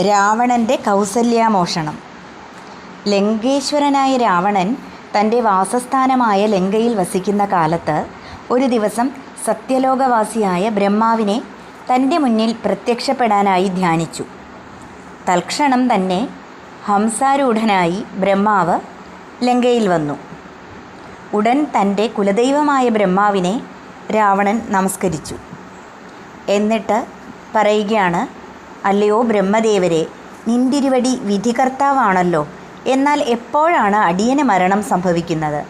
രാവണന്റെ കൗസല്യാമോഷണം. ലങ്കേശ്വരനായ രാവണൻ തന്റെ വാസസ്ഥാനമായ ലങ്കയിൽ വസിക്കുന്ന കാലത്ത് ഒരു ദിവസം സത്യലോകവാസിയായ ബ്രഹ്മാവിനെ തന്റെ മുന്നിൽ പ്രത്യക്ഷപ്പെടാനായി ധ്യാനിച്ചു. തൽക്ഷണം തന്നെ ഹംസാരൂഢനായി ബ്രഹ്മാവ് ലങ്കയിൽ വന്നു. ഉടൻ തന്റെ കുലദൈവമായ ബ്രഹ്മാവിനെ രാവണൻ നമസ്കരിച്ചു. എന്നിട്ട് പറയുകയാണ് അല്ലയോ ബ്രഹ്മദേവരെ നിന്തിരുവടി വിധികർത്താവാണല്ലോ. എന്നാൽ എപ്പോഴാണ് അടിയന് മരണം സംഭവിക്കുന്നത്?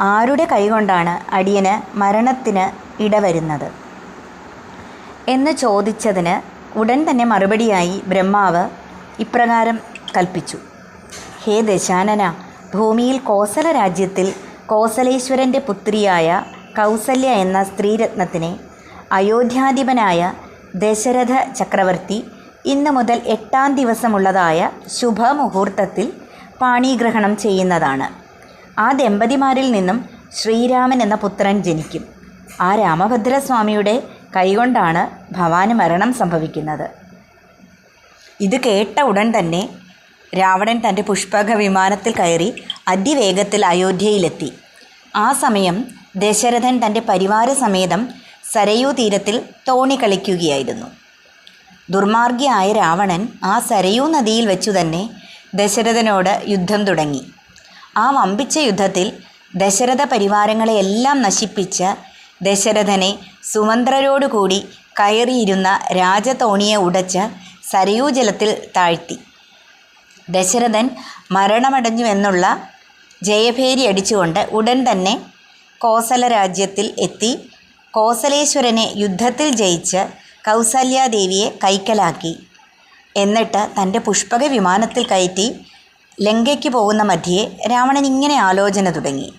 ആരുടെ കൈകൊണ്ടാണ് അടിയന് മരണത്തിന് ഇടവരുന്നത്? എന്ന് ചോദിച്ചതിന് ഉടൻ തന്നെ മറുപടിയായി ബ്രഹ്മാവ് ഇപ്രകാരം കൽപ്പിച്ചു. ഹേ ദശാനന ഭൂമിയിൽ കോസല രാജ്യത്തിൽ കോസലേശ്വരന്റെ പുത്രിയായ കൗസല്യ എന്ന സ്ത്രീരത്നത്തിനെ അയോധ്യാധിപനായ ദശരഥ ചക്രവർത്തി ഇന്ന് മുതൽ എട്ടാം ദിവസമുള്ളതായ ശുഭമുഹൂർത്തത്തിൽ പാണീഗ്രഹണം ചെയ്യുന്നതാണ്. ആ ദമ്പതിമാരിൽ നിന്നും ശ്രീരാമൻ എന്ന പുത്രൻ ജനിക്കും. ആ രാമഭദ്രസ്വാമിയുടെ കൈകൊണ്ടാണ് ഭവാന് മരണം സംഭവിക്കുന്നത്. ഇത് കേട്ട ഉടൻ തന്നെ രാവണൻ തന്റെ പുഷ്പക വിമാനത്തിൽ കയറി അതിവേഗത്തിൽ അയോധ്യയിലെത്തി. ആ സമയം ദശരഥൻ തന്റെ പരിവാര സമേതം സരയൂ തീരത്തിൽ തോണി കളിക്കുകയായിരുന്നു. ദുർമാർഗിയായ രാവണൻ ആ സരയൂ നദിയിൽ വെച്ചു തന്നെ ദശരഥനോട് യുദ്ധം തുടങ്ങി. ആ വമ്പിച്ച യുദ്ധത്തിൽ ദശരഥ പരിവാരങ്ങളെയെല്ലാം നശിപ്പിച്ച ദശരഥനെ സുമന്ത്രരോടുകൂടി കയറിയിരുന്ന രാജതോണിയെ ഉടച്ച് സരയൂ ജലത്തിൽ താഴ്ത്തി. ദശരഥൻ മരണമടഞ്ഞു എന്നുള്ള ജയഭേരി അടിച്ചുകൊണ്ട് ഉടൻ തന്നെ കോസല രാജ്യത്തിൽ എത്തി കോസലേശ്വരനെ യുദ്ധത്തിൽ ജയിച്ച് കൗസല്യാദേവിയെ കൈക്കലാക്കി. എന്നിട്ട് തന്റെ പുഷ്പക വിമാനത്തിൽ കയറ്റി ലങ്കയ്ക്ക് പോകുന്ന മധ്യേ രാവണൻ ഇങ്ങനെ ആലോചന തുടങ്ങി.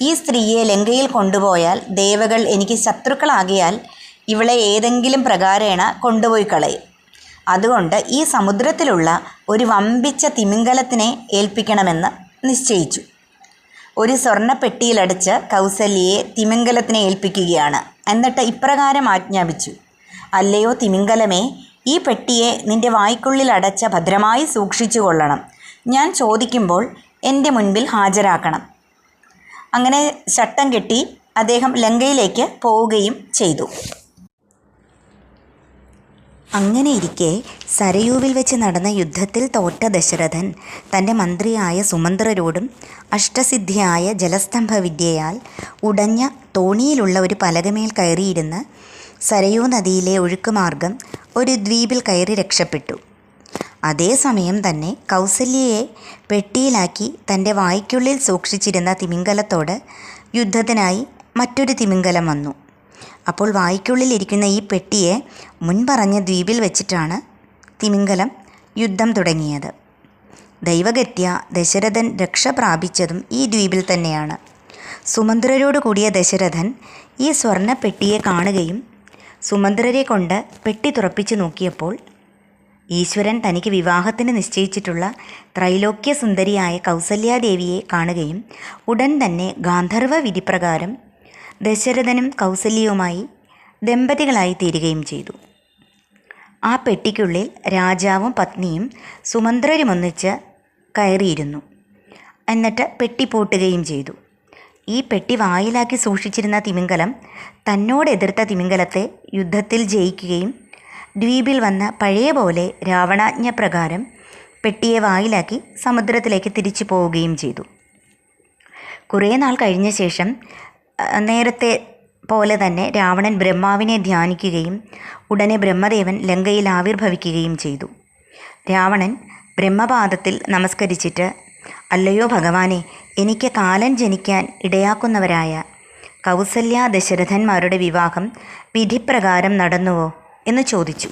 ഈ സ്ത്രീയെ ലങ്കയിൽ കൊണ്ടുപോയാൽ ദേവകൾ എനിക്ക് ശത്രുക്കളാകിയാൽ ഇവളെ ഏതെങ്കിലും പ്രകാരേണ കൊണ്ടുപോയി കളയും. അതുകൊണ്ട് ഈ സമുദ്രത്തിലുള്ള ഒരു വമ്പിച്ച തിമിംഗലത്തിനെ ഏൽപ്പിക്കണമെന്ന് നിശ്ചയിച്ചു. ഒരു സ്വർണപ്പെട്ടിയിലടച്ച് കൗസല്യയെ തിമിംഗലത്തിനെ ഏൽപ്പിക്കുകയാണ്. എന്നിട്ട് ഇപ്രകാരം ആജ്ഞാപിച്ചു. അല്ലയോ തിമിംഗലമേ ഈ പെട്ടിയെ നിന്റെ വായ്ക്കുള്ളിൽ അടച്ച ഭദ്രമായി സൂക്ഷിച്ചു കൊള്ളണം. ഞാൻ ചോദിക്കുമ്പോൾ എന്റെ മുൻപിൽ ഹാജരാക്കണം. അങ്ങനെ ചട്ടം കെട്ടി അദ്ദേഹം ലങ്കയിലേക്ക് പോവുകയും ചെയ്തു. അങ്ങനെയിരിക്കെ സരയൂവിൽ വെച്ച് നടന്ന യുദ്ധത്തിൽ തോറ്റ ദശരഥൻ തന്റെ മന്ത്രിയായ സുമന്ത്രരോടും അഷ്ടസിദ്ധിയായ ജലസ്തംഭ വിദ്യയാൽ ഉടഞ്ഞ തോണിയിലുള്ള ഒരു പലകമേൽ കയറിയിരുന്ന് സരയൂ നദിയിലെ ഒഴുക്കുമാർഗം ഒരു ദ്വീപിൽ കയറി രക്ഷപ്പെട്ടു. അതേസമയം തന്നെ കൗസല്യയെ പെട്ടിയിലാക്കി തന്റെ വായ്ക്കുള്ളിൽ സൂക്ഷിച്ചിരുന്ന തിമിംഗലത്തോട് യുദ്ധത്തിനായി മറ്റൊരു തിമിംഗലം വന്നു. അപ്പോൾ വായ്ക്കുള്ളിൽ ഇരിക്കുന്ന ഈ പെട്ടിയെ മുൻപറഞ്ഞ ദ്വീപിൽ വെച്ചിട്ടാണ് തിമിംഗലം യുദ്ധം തുടങ്ങിയത്. ദൈവഗത്യ ദശരഥൻ രക്ഷ പ്രാപിച്ചതും ഈ ദ്വീപിൽ തന്നെയാണ്. സുമന്ത്രരോട് കൂടിയ ദശരഥൻ ഈ സ്വർണ പെട്ടിയെ കാണുകയും സുമന്ത്രരെ കൊണ്ട് പെട്ടി തുറപ്പിച്ചു നോക്കിയപ്പോൾ ഈശ്വരൻ തനിക്ക് വിവാഹത്തിന് നിശ്ചയിച്ചിട്ടുള്ള ത്രൈലോക്യ സുന്ദരിയായ കൗസല്യാദേവിയെ കാണുകയും ഉടൻ തന്നെ ഗാന്ധർവ വിധിപ്രകാരം ദശരഥനും കൗസല്യവുമായി ദമ്പതികളായി തീരുകയും ചെയ്തു. ആ പെട്ടിക്കുള്ളിൽ രാജാവും പത്നിയും സുമന്ത്രരുമൊന്നിച്ച് കയറിയിരുന്നു. എന്നിട്ട് പെട്ടി പൂട്ടുകയും ചെയ്തു. ഈ പെട്ടി വായിലാക്കി സൂക്ഷിച്ചിരുന്ന തിമിംഗലം തന്നോട് എതിർത്ത തിമിംഗലത്തെ യുദ്ധത്തിൽ ജയിക്കുകയും ദ്വീപിൽ വന്ന പഴയ പോലെ രാവണാജ്ഞ പ്രകാരം പെട്ടിയെ വായിലാക്കി സമുദ്രത്തിലേക്ക് തിരിച്ചു പോവുകയും ചെയ്തു. കുറേ നാൾ കഴിഞ്ഞ ശേഷം നേരത്തെ പോലെ തന്നെ രാവണൻ ബ്രഹ്മാവിനെ ധ്യാനിക്കുകയും ഉടനെ ബ്രഹ്മദേവൻ ലങ്കയിൽ ആവിർഭവിക്കുകയും ചെയ്തു. രാവണൻ ബ്രഹ്മപാദത്തിൽ നമസ്കരിച്ചിട്ട് അല്ലയോ ഭഗവാനെ എനിക്ക് കാലൻ ജനിക്കാൻ ഇടയാക്കുന്നവരായ കൗസല്യ ദശരഥന്മാരുടെ വിവാഹം വിധിപ്രകാരം നടന്നുവോ? എന്ന് ചോദിച്ചു.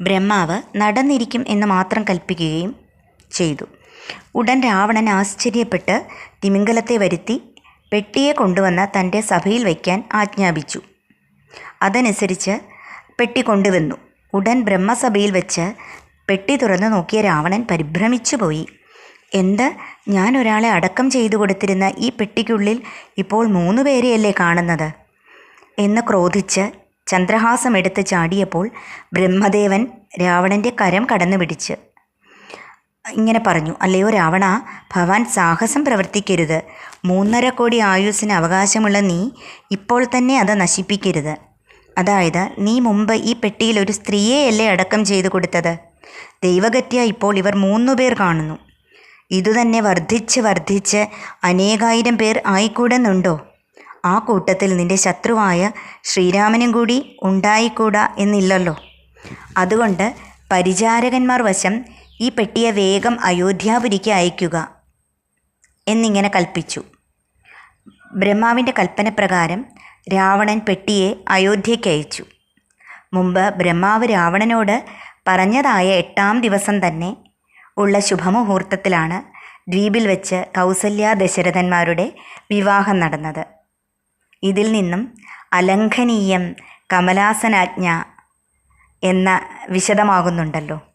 ബ്രഹ്മാവ് നടന്നിരിക്കും എന്ന് മാത്രം കൽപ്പിക്കുകയും ചെയ്തു. ഉടൻ രാവണൻ ആശ്ചര്യപ്പെട്ട് തിമിംഗലത്തെ വരുത്തി പെട്ടിയെ കൊണ്ടുവന്ന തന്റെ സഭയിൽ വയ്ക്കാൻ ആജ്ഞാപിച്ചു. അതനുസരിച്ച് പെട്ടി കൊണ്ടുവന്നു. ഉടൻ ബ്രഹ്മസഭയിൽ വെച്ച് പെട്ടി തുറന്നു നോക്കിയ രാവണൻ പരിഭ്രമിച്ചു പോയി. എന്ത്? ഞാൻ ഒരാളെ അടക്കം ചെയ്തു കൊടുത്തിരുന്ന ഈ പെട്ടിക്കുള്ളിൽ ഇപ്പോൾ മൂന്ന് പേരെയല്ലേ കാണുന്നത്? എന്ന് ക്രോധിച്ച് ചന്ദ്രഹാസം എടുത്ത് ചാടിയപ്പോൾ ബ്രഹ്മദേവൻ രാവണന്റെ കരം കടന്നു പിടിച്ച് ഇങ്ങനെ പറഞ്ഞു അല്ലയോ രാവണ ഭവാൻ സാഹസം പ്രവർത്തിക്കരുത്. മൂന്നര കോടി ആയുസ്സിന് അവകാശമുള്ള നീ ഇപ്പോൾ തന്നെ അത് നശിപ്പിക്കരുത്. അതായത് നീ മുമ്പ് ഈ പെട്ടിയിൽ ഒരു സ്ത്രീയെയല്ലേ അടക്കം ചെയ്തു കൊടുത്തത്? ദൈവഗത്യ ഇപ്പോൾ ഇവർ മൂന്നു പേർ കാണുന്നു. ഇതുതന്നെ വർദ്ധിച്ച് വർദ്ധിച്ച് അനേകായിരം പേർ ആയിക്കൂടുന്നുണ്ടോ? ആ കൂട്ടത്തിൽ നിന്റെ ശത്രുവായ ശ്രീരാമനും കൂടി ഉണ്ടായിക്കൂടാ എന്നില്ലല്ലോ. അതുകൊണ്ട് പരിചാരകന്മാർ വശം ഈ പെട്ടിയെ വേഗം അയോധ്യാപുരിക്ക് അയക്കുക എന്നിങ്ങനെ കൽപ്പിച്ചു. ബ്രഹ്മാവിന്റെ കൽപ്പനപ്രകാരം രാവണൻ പെട്ടിയെ അയോധ്യയ്ക്ക് അയച്ചു. മുമ്പ് ബ്രഹ്മാവ് രാവണനോട് പറഞ്ഞതായ എട്ടാം ദിവസം തന്നെ ഉള്ള ശുഭമുഹൂർത്തത്തിലാണ് ദ്വീപിൽ വെച്ച് കൗസല്യ ദശരഥന്മാരുടെ വിവാഹം നടന്നത്. ഇതിൽ നിന്നും അലംഘനീയം കമലാസനാജ്ഞ എന്ന വിശദമാകുന്നുണ്ടല്ലോ.